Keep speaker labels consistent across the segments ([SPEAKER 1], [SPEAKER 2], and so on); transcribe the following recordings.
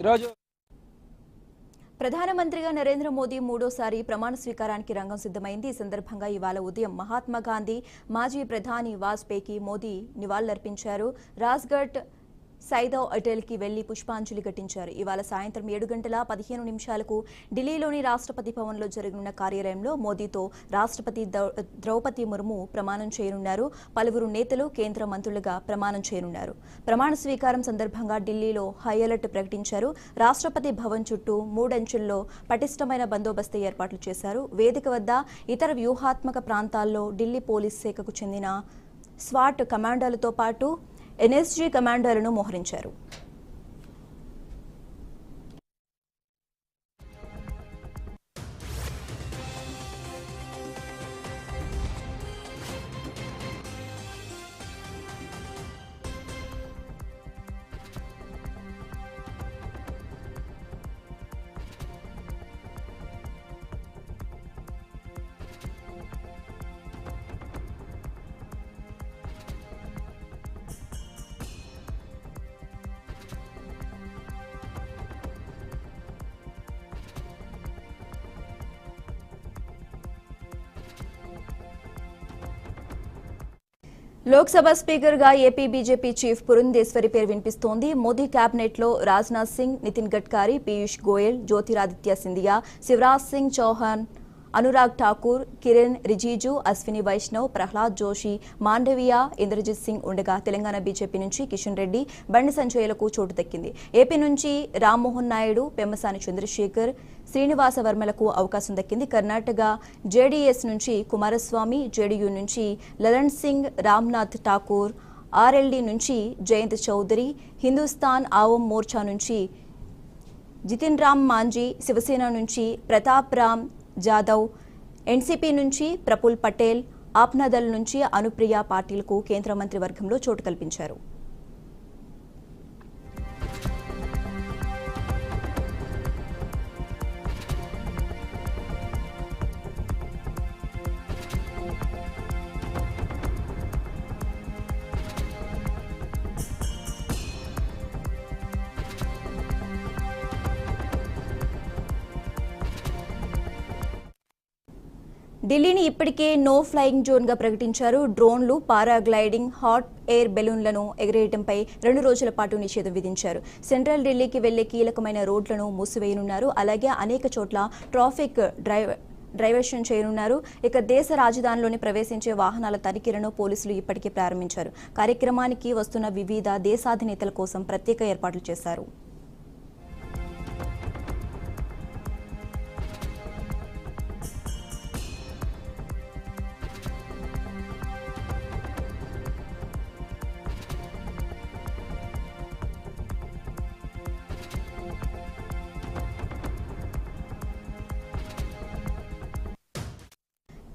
[SPEAKER 1] ఈరోజు
[SPEAKER 2] ప్రధానమంత్రిగా నరేంద్ర మోదీ మూడోసారి ప్రమాణ స్వీకారానికి రంగం సిద్ధమైంది. ఈ సందర్భంగా ఇవాళ ఉదయం మహాత్మా గాంధీ మాజీ ప్రధాని వాజ్పేయికి మోదీ నివాళులర్పించారు. రాజ్ఘట్ సైదవ్ అటెల్కి వెళ్ళి పుష్పాంజలి ఘటించారు. ఇవాళ సాయంత్రం ఏడు గంటల పదిహేను నిమిషాలకు ఢిల్లీలోని రాష్ట్రపతి భవన్లో జరగనున్న కార్యాలయంలో మోదీతో రాష్ట్రపతి ద్రౌపది ముర్ము ప్రమాణం చేయనున్నారు. పలువురు నేతలు కేంద్ర మంత్రులుగా ప్రమాణం చేయనున్నారు. ప్రమాణ స్వీకారం సందర్భంగా ఢిల్లీలో హై అలర్ట్ ప్రకటించారు. రాష్ట్రపతి భవన్ చుట్టూ మూడంచెల్లో పటిష్టమైన బందోబస్తు ఏర్పాట్లు చేశారు. వేదిక వద్ద ఇతర వ్యూహాత్మక ప్రాంతాల్లో ఢిల్లీ పోలీస్ శాఖకు చెందిన స్వాట్ కమాండోలతో పాటు ఎన్ఎస్జీ కమాండోలను మోహరించారు. లోక్సభ స్పీకర్గా ఏపీ బీజేపీ చీఫ్ పురంధేశ్వరి పేరు వినిపిస్తోంది. మోదీ కేబినెట్లో రాజ్నాథ్ సింగ్ నితిన్ గడ్కరీ పీయూష్ గోయల్ జ్యోతిరాదిత్య సింధియా శివరాజ్ సింగ్ చౌహాన్ అనురాగ్ ఠాకూర్ కిరణ్ రిజిజు అశ్విని వైష్ణవ్ ప్రహ్లాద్ జోషి మాండవియా ఇంద్రజిత్ సింగ్ ఉండగా తెలంగాణ బీజేపీ నుంచి కిషన్ రెడ్డి బండి సంజయ్లకు చోటు దక్కింది. ఏపీ నుంచి రామ్మోహన్ నాయుడు పెమ్మసాని చంద్రశేఖర్ శ్రీనివాస వర్మలకు అవకాశం దక్కింది. కర్ణాటక జేడీఎస్ నుంచి కుమారస్వామి జేడీయూ నుంచి లలన్ సింగ్ రామ్నాథ్ ఠాకూర్ ఆర్ఎల్డీ నుంచి జయంత్ చౌదరి హిందుస్థాన్ ఆవం మోర్చా నుంచి జితిన్ రామ్ మాంజీ శివసేన నుంచి ప్రతాప్ రామ్ జాదవ్ ఎన్సీపీ నుంచి ప్రఫుల్ పటేల్ ఆప్నాదల్ నుంచి అనుప్రియ పాటిల్కు కేంద్ర మంత్రివర్గంలో చోటు కల్పించారు. ఢిల్లీని ఇప్పటికే నో ఫ్లయింగ్ జోన్గా ప్రకటించారు. డ్రోన్లు పారాగ్లైడింగ్ హాట్ ఎయిర్ బెలూన్లను ఎగరేయడంపై రెండు రోజుల పాటు నిషేధం విధించారు. సెంట్రల్ ఢిల్లీకి వెళ్ళే కీలకమైన రోడ్లను మూసివేయనున్నారు. అలాగే అనేక చోట్ల ట్రాఫిక్ డ్రైవ్ డ్రైవర్షన్ చేయనున్నారు. ఇక దేశ రాజధానిలోని ప్రవేశించే వాహనాల తనిఖీలను పోలీసులు ఇప్పటికే ప్రారంభించారు. కార్యక్రమానికి వస్తున్న వివిధ దేశాధినేతల కోసం ప్రత్యేక ఏర్పాట్లు చేశారు.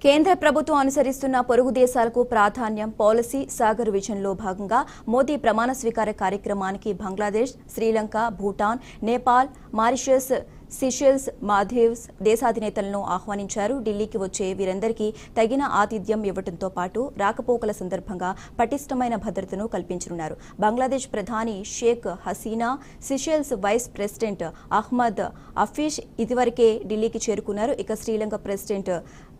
[SPEAKER 2] కేంద్ర ప్రభుత్వం అనుసరిస్తున్న పొరుగు దేశాలకు ప్రాధాన్యం పాలసీ సాగర్ విజన్లో భాగంగా మోదీ ప్రమాణ స్వీకార కార్యక్రమానికి బంగ్లాదేశ్ శ్రీలంక భూటాన్ నేపాల్ మారిషస్ సిషెల్స్ మాల్దీవ్స్ దేశాధినేతలను ఆహ్వానించారు. ఢిల్లీకి వచ్చే వీరందరికీ తగిన ఆతిథ్యం ఇవ్వడంతో పాటు రాకపోకల సందర్భంగా పటిష్టమైన భద్రతను కల్పించనున్నారు. బంగ్లాదేశ్ ప్రధాని Sheikh Hasina Seychelles vice president Ahmed Afif ఇదివరకే ఢిల్లీకి చేరుకున్నారు. ఇక Sri Lanka president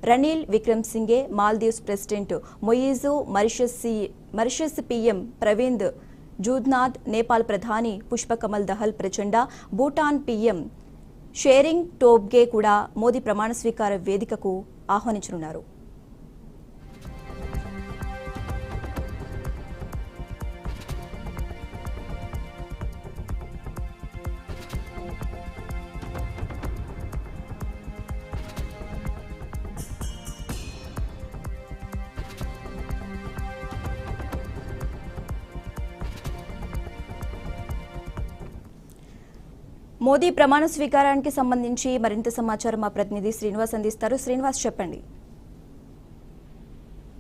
[SPEAKER 2] Ranil Wickremesinghe Maldives president Muizzu Mauritius C- Mauritius PM Pravind Jugnauth Nepal ప్రధాని పుష్పకమల్ దహల్ ప్రచండ భూటాన్ పీఎం షేరింగ్ టోబ్గే కూడా మోదీ ప్రమాణ స్వీకార వేదికకు ఆహ్వానించనున్నారు. మోదీ ప్రమాణ స్వీకారానికి సంబంధించి మరింత సమాచారం మా ప్రతినిధి శ్రీనివాస్ అందిస్తారు. శ్రీనివాస్ చెప్పండి.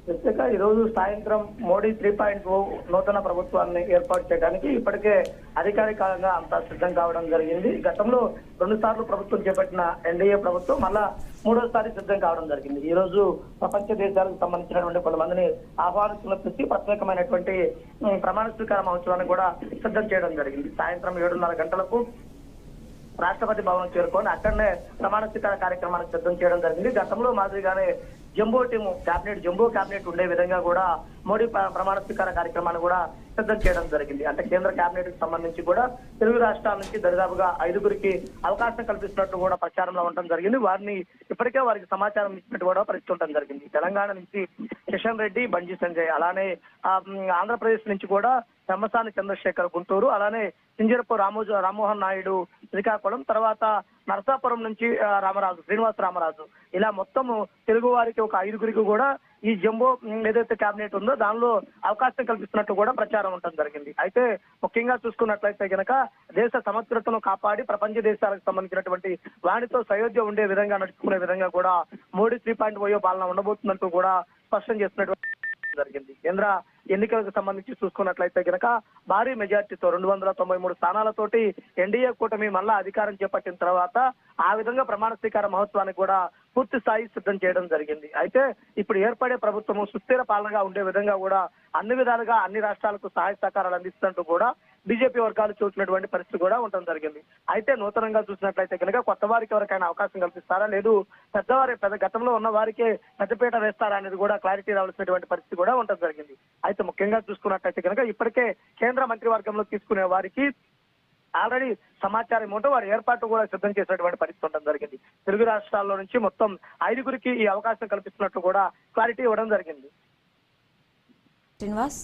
[SPEAKER 3] ప్రత్యేక ఈ రోజు సాయంత్రం మోడీ త్రీ పాయింట్ ఓ నూతన ప్రభుత్వాన్ని ఏర్పాటు చేయడానికి ఇప్పటికే అధికారికంగా అంతా సిద్ధం కావడం జరిగింది. గతంలో రెండు సార్లు ప్రభుత్వం చేపట్టిన ఎన్డీఏ ప్రభుత్వం మళ్ళా మూడోసారి సిద్ధం కావడం జరిగింది. ఈ రోజు ప్రపంచ దేశాలకు సంబంధించినటువంటి కొంతమందిని ఆహ్వానిస్తున్న పిలిచి ప్రత్యేకమైనటువంటి ప్రమాణ స్వీకార మహోత్సవాన్ని కూడా సిద్ధం చేయడం జరిగింది. సాయంత్రం ఏడున్నర గంటలకు రాష్ట్రపతి భవనం చేరుకొని అక్కడనే ప్రమాణ స్వీకార కార్యక్రమానికి సిద్ధం చేయడం జరిగింది. గతంలో మాదిరిగానే jumbo team cabinet jumbo cabinet ఉండే విధంగా కూడా మోడీ ప్రమాణ స్వీకార కార్యక్రమాన్ని కూడా సిద్ధం చేయడం జరిగింది. అంటే కేంద్ర కేబినెట్కి సంబంధించి కూడా తెలుగు రాష్ట్రాల నుంచి దరిదాపుగా ఐదుగురికి అవకాశం కల్పిస్తున్నట్టు కూడా ప్రచారంలో ఉండడం జరిగింది. వారిని ఇప్పటికే వారికి సమాచారం ఇచ్చినట్టు కూడా ప్రశ్నించడం జరిగింది. తెలంగాణ నుంచి కిషన్ రెడ్డి బంజీ సంజయ్ అలానే ఆంధ్రప్రదేశ్ నుంచి కూడా పెమ్మసాని చంద్రశేఖర్ గుంటూరు అలానే సింజరపు రామోజు రామ్మోహన్ నాయుడు శ్రీకాకుళం తర్వాత నరసాపురం నుంచి రామరాజు శ్రీనివాస రామరాజు. ఇలా మొత్తం తెలుగు వారికి ఒక ఐదుగురికి కూడా ఈ జంబో ఏదైతే కేబినెట్ ఉందో దానిలో అవకాశం కల్పిస్తున్నట్టు కూడా ప్రచారం ఉండటం జరిగింది. అయితే ముఖ్యంగా చూసుకున్నట్లయితే గనక దేశ సమగ్రతను కాపాడి ప్రపంచ దేశాలకు సంబంధించినటువంటి వాణితో సయోధ్య ఉండే విధంగా నడుచుకునే విధంగా కూడా మోడీ త్రీ పాయింట్ ఓయో పాలన ఉండబోతున్నట్టు కూడా స్పష్టం చేస్తున్నటువంటి జరిగింది. కేంద్ర ఎన్నికలకు సంబంధించి చూసుకున్నట్లయితే గనక భారీ మెజార్టీతో రెండు వందల తొంభై మూడు స్థానాలతోటి ఎన్డీఏ కూటమి మళ్ళా అధికారం చేపట్టిన తర్వాత ఆ విధంగా ప్రమాణ స్వీకార మహోత్సవానికి కూడా పూర్తి స్థాయి సిద్ధం చేయడం జరిగింది. అయితే ఇప్పుడు ఏర్పడే ప్రభుత్వము సుస్థిర పాలనగా ఉండే విధంగా కూడా అన్ని విధాలుగా అన్ని రాష్ట్రాలకు సహాయ సహకారాలు అందిస్తున్నట్టు కూడా బీజేపీ వర్గాలు చూసినటువంటి పరిస్థితి కూడా ఉండడం జరిగింది. అయితే నూతనంగా చూసినట్లయితే కనుక కొత్త వారికి ఎవరికైనా అవకాశం కల్పిస్తారా? లేదు పెద్దవారి పెద్ద గతంలో ఉన్న వారికే పెద్దపీట వేస్తారా అనేది కూడా క్లారిటీ రావాల్సినటువంటి పరిస్థితి కూడా ఉండడం జరిగింది. అయితే ముఖ్యంగా చూసుకున్నట్లయితే కనుక ఇప్పటికే కేంద్ర మంత్రివర్గంలో తీసుకునే వారికి ఆల్రెడీ సమాచారం ఉంటూ వారి ఏర్పాటు కూడా సిద్ధం చేసినటువంటి పరిస్థితి ఉండడం జరిగింది. తెలుగు రాష్ట్రాల్లో నుంచి మొత్తం ఐదుగురికి ఈ అవకాశం కల్పిస్తున్నట్లు కూడా క్లారిటీ ఇవ్వడం జరిగింది.
[SPEAKER 2] శ్రీనివాస్?